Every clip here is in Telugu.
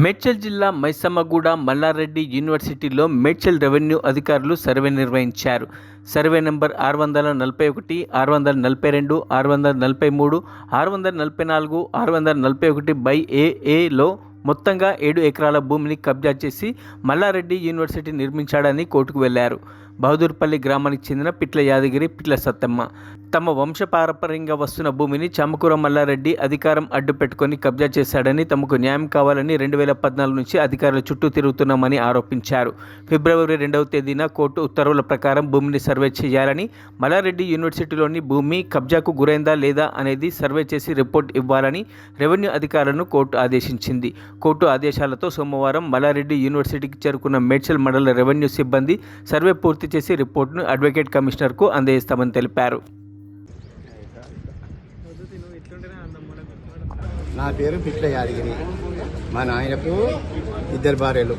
మేడ్చల్ జిల్లా మైసమ్మగూడ మల్లారెడ్డి యూనివర్సిటీలో మేడ్చల్ రెవెన్యూ అధికారులు సర్వే నిర్వహించారు. సర్వే నెంబర్ ఆరు వందల నలభై ఒకటి ఆరు వందల నలభై రెండు ఆరు వందల నలభై మూడు ఆరు వందల నలభై నాలుగు ఆరు వందల నలభై ఒకటి బై ఏఏలో మొత్తంగా ఏడు ఎకరాల భూమిని కబ్జా చేసి మల్లారెడ్డి యూనివర్సిటీ నిర్మించాడని కోర్టుకు వెళ్ళారు. బహదూర్పల్లి గ్రామానికి చెందిన పిట్ల యాదగిరి పిట్ల సత్తమ్మ. తమ వంశపారంపర్యంగా వస్తున్న భూమిని చామకూర మల్లారెడ్డి అధికారం అడ్డు పెట్టుకొని కబ్జా చేశాడని తమకు న్యాయం కావాలని రెండు వేల పద్నాలుగు నుంచి అధికారుల చుట్టూ తిరుగుతున్నామని ఆరోపించారు. ఫిబ్రవరి రెండవ తేదీన కోర్టు ఉత్తర్వుల ప్రకారం భూమిని సర్వే చేయాలని మల్లారెడ్డి యూనివర్సిటీలోని భూమి కబ్జాకు గురైందా లేదా అనేది సర్వే చేసి రిపోర్ట్ ఇవ్వాలని రెవెన్యూ అధికారులను కోర్టు ఆదేశించింది. కోర్టు ఆదేశాలతో సోమవారం మల్లారెడ్డి యూనివర్సిటీకి చేరుకున్న మేడ్చల్ మండల రెవెన్యూ సిబ్బంది సర్వే పూర్తి చేసి రిపోర్టును అడ్వకేట్ కమిషనర్కు అందజేస్తామని తెలిపారు. నా పేరు పిట్ల యాదగిరి. మా నాయనకు ఇద్దరు భార్యలు.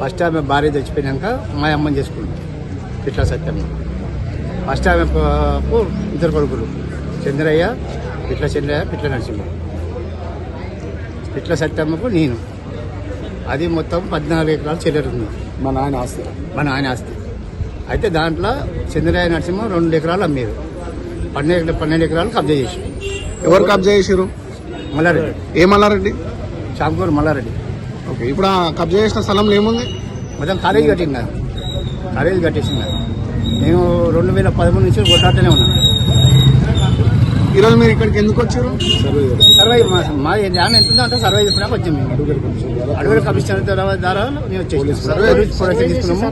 ఫస్ట్ ఆమె భార్య చచ్చిపోయినాక మా అమ్మని చేసుకున్నాం. పిట్ల సత్యమ్మ. ఫస్ట్ ఆమె ఇద్దరు కొడుకులు. చంద్రయ్య పిట్ల చంద్రయ్య పిట్ల నరసింహ. పిట్ల సత్యమ్మకు నేను. అది మొత్తం పద్నాలుగు ఎకరాలు చెల్లెరు ఉంది. మా నాయన ఆస్తి. మా నాయన ఆస్తి. అయితే దాంట్లో చంద్రయ్య నరసింహ రెండు ఎకరాలు అమ్మేరు. పన్నెండు పన్నెండు ఎకరాలు కబ్జా చేసి ఎవరు కబ్జా చేసారు మల్లారెడ్డి. ఏ మల్లారెడ్డి? చాంకూరు మల్లారెడ్డి. ఓకే ఇప్పుడు ఆ కబ్జా చేసిన స్థలంలో ఏముంది? మొత్తం కాలేజీ కట్టింది? కాలేజీ కట్టేసింది? నేను రెండు వేల పదమూడు నుంచి కొట్టాటనే ఉన్నాను ఈరోజు మీరు ఇక్కడికి ఎందుకు వచ్చారు? సర్వే మా మా ధ్యానం ఎంత ఉందో అంత సర్వే చెప్పినాక వచ్చాం మేము. అడవుల కమిషనర్ ద్వారా మేము వచ్చేసి. సర్వే ప్రొడక్షన్ తీసుకున్నాము.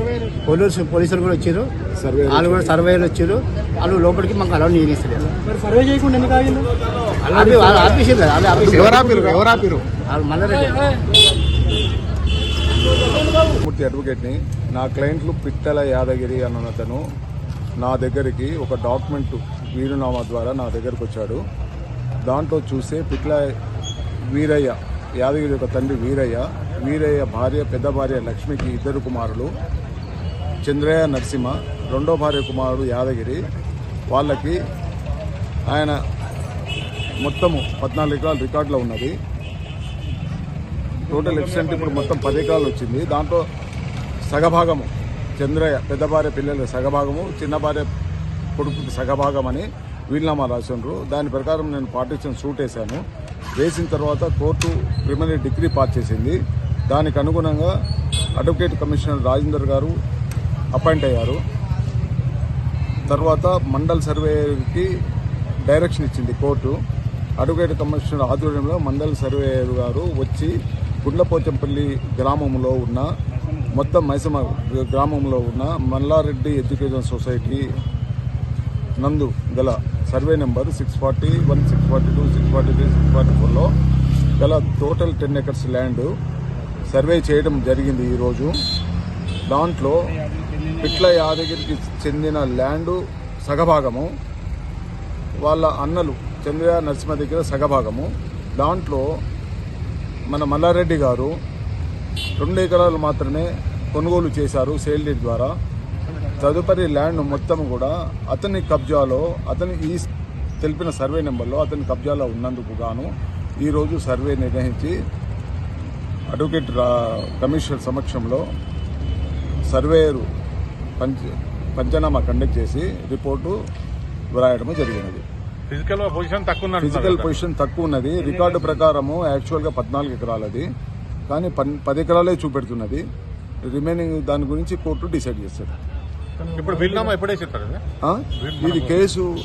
పోలీసు పోలీసులు కూడా వచ్చారు. సర్వే వాళ్ళు కూడా సర్వేలు వచ్చారు. వాళ్ళు లోపలికి మాకు అలౌ నియమిస్తలేదు సర్వే చేయకుండా ఎందుకు ఆగింది వాళ్ళు వాళ్ళు ఆపేసారు కదా వాళ్ళు ఆపేసారు ఎవరు ఆపిరు ఎవరు ఆపిరు వాళ్ళు మల్లారెడ్డి మూర్తి అడ్వకేట్ని నా క్లయింట్లు పిట్టల యాదగిరి అన్న అతను నా దగ్గరికి ఒక డాక్యుమెంట్ వీరునామా ద్వారా నా దగ్గరకు వచ్చాడు. దాంట్లో చూస్తే పిట్ల వీరయ్య యాదగిరి యొక్క తండ్రి వీరయ్య వీరయ్య భార్య పెద్ద భార్య లక్ష్మికి ఇద్దరు కుమారులు చంద్రయ్య నరసింహ రెండో భార్య కుమారుడు యాదగిరి వాళ్ళకి ఆయన మొత్తము పద్నాలుగు ఎకరాలు రికార్డులో ఉన్నది. టోటల్ ఎక్స్టెంట్ ఇప్పుడు మొత్తం పది ఎకరాలు వచ్చింది. దాంట్లో సగభాగము చంద్రయ్య పెద్ద భార్య పిల్లల సగభాగము చిన్న భార్య కొడుకు సగభాగం అని వీలునామా రాసిండ్రు. దాని ప్రకారం నేను పార్టీషన్ సూట్ వేశాను. వేసిన తర్వాత కోర్టు క్రిమినల్ డిగ్రీ పాస్ చేసింది. దానికి అనుగుణంగా అడ్వకేట్ కమిషనర్ రాజేందర్ గారు అపాయింట్ అయ్యారు. తర్వాత మండల్ సర్వేకి డైరెక్షన్ ఇచ్చింది కోర్టు. అడ్వకేట్ కమిషనర్ ఆధ్వర్యంలో మండల్ సర్వేయర్ గారు వచ్చి గుండ్లపోచంపల్లి గ్రామంలో ఉన్న మొత్తం మైసమ గ్రామంలో ఉన్న మల్లారెడ్డి ఎడ్యుకేషన్ సొసైటీ నందు గల survey number six forty one six forty two six forty three six forty ఫోర్లో గల total ten acres land survey చేయడం జరిగింది ఈరోజు. దాంట్లో పిట్ల యాదగిరికి చెందిన ల్యాండు సగభాగము వాళ్ళ అన్నలు చంద్రయ్య నరసింహ దగ్గర సగభాగము. దాంట్లో మన మల్లారెడ్డి గారు రెండు ఎకరాలు మాత్రమే కొనుగోలు చేశారు సేల్ డీడ్ ద్వారా. తదుపరి ల్యాండ్ మొత్తం కూడా అతని కబ్జాలో అతని ఈ తెలిపిన సర్వే నెంబర్లో అతని కబ్జాలో ఉన్నందుకు గాను ఈరోజు సర్వే నిర్వహించి అడ్వకేట్ కమిషనర్ సమక్షంలో సర్వేయరు పంచ పంచనామా కండక్ట్ చేసి రిపోర్టు వ్రాయడం జరిగినది. ఫిజికల్ పొజిషన్ తక్కువ ఫిజికల్ పొజిషన్ తక్కువ ఉన్నది. రికార్డు ప్రకారము యాక్చువల్గా పద్నాలుగు ఎకరాలది. కానీ పన్ పది ఎకరాలే చూపెడుతున్నది. రిమైనింగ్ దాని గురించి కోర్టు డిసైడ్ చేస్తారు ఇప్పుడు వీలునామా ఎప్పుడే చెప్పారు ఇది? కేసు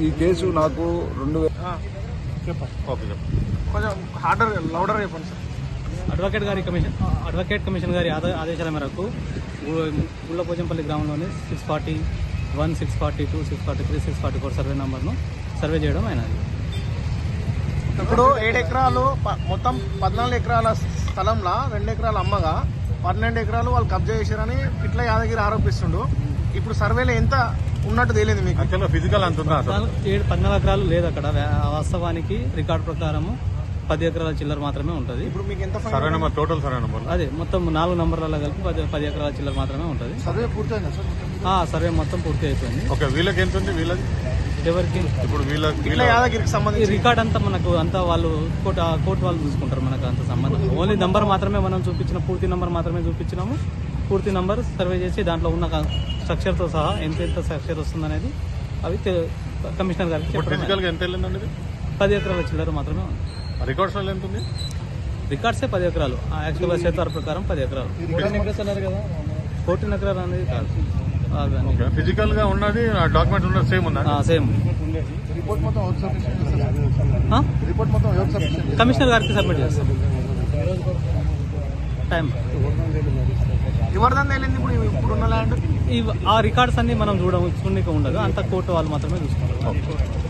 ఈ కేసు నాకు రెండు వే- ఓకే చెప్పండి. కొంచెం హార్డర్ లౌడర్ చెప్పండి సార్ అడ్వకేట్ గారి కమిషన్ అడ్వకేట్ కమిషన్ గారి ఆద- ఆదేశాల మేరకు గుళ్ళపోచంపల్లి గ్రామంలోని six forty one six forty two six forty three six forty four survey నంబర్ను సర్వే చేయడం అయినది. ఇప్పుడు ఏడు ఎకరాలు మొత్తం పద్నాలుగు ఎకరాల స్థలంలో రెండు ఎకరాలు అమ్మగా పన్నెండు ఎకరాలు వాళ్ళు కబ్జా చేశారని ఇట్లా యాదగిరి ఆరోపిస్తుండు. ఇప్పుడు సర్వేలో ఎంత ఉన్నట్టు తెలియదు మీకు? ఫిజికల్ అంత ఉందా అసలు? పద్నాలుగు- ఏడు పద్నాలుగు ఎకరాలు లేదు అక్కడ. వాస్తవానికి రికార్డు ప్రకారము పది ఎకరాల చిల్లర మాత్రమే ఉంటుంది. ఇప్పుడు మీకు ఎంత fine survey number total survey number అదే మొత్తం నాలుగు నంబర్లలో కలిపి పది పది ఎకరాల చిల్లర మాత్రమే ఉంటుంది. సర్వే పూర్తయిందా సార్? ఆ సర్వే మొత్తం పూర్తి అయిపోయింది ఓకే వీళ్ళకి ఎంత ఉంది వీళ్ళది? ఎవరికి? ఇప్పుడు వీళ్ళ పిట్ల వీళ్ళ యాదగిరికి ఈ సంబంధించి రికార్డ్ అంతా మనకు అంతా వాళ్ళు కోర్టు కోర్టు వాళ్ళు చూసుకుంటారు మనకు అంత సంబంధం. ఓన్లీ నంబర్ మాత్రమే మనం చూపించిన పూర్తి నంబర్ మాత్రమే చూపించినాము. పూర్తి నంబర్ సర్వే చేసి దాంట్లో ఉన్న స్ట్రక్చర్తో సహా ఎంత ఎంత స్ట్రక్చర్ వస్తుందనేది అవి తె- కమిషనర్ గారికి ఇప్పుడు చెప్పడం ఫిజికల్గా ఎంత వెళ్ళిందండి ఇది? పది ఎకరాల చిల్లర మాత్రమే ఉంది. రికార్డ్స్ ఎంత ఉంది? రికార్డ్సే పది ఎకరాలు. యాక్చువల్గా చేతారు ప్రకారం పది ఎకరాలు. ఫోర్టీన్ ఎకరాలు అనేది కాదు. ఫిజికల్గా ఉన్నది డాక్యుమెంట్ ఉన్నది సేమ్ ఉందా? ఆ, సేమ్. రిపోర్ట్ మొత్తం? రిపోర్ట్ మొత్తం కమిషనర్ గారికి సబ్మిట్ చేస్తాం. టైం. ఇప్పుడు ఇప్పుడున్న ల్యాండ్? ఈ ఆ రికార్డ్స్ అన్ని మనం చూడ చూడడానికి ఉండదు. అంత కోర్టు వాళ్ళు మాత్రమే చూసుకుంటారు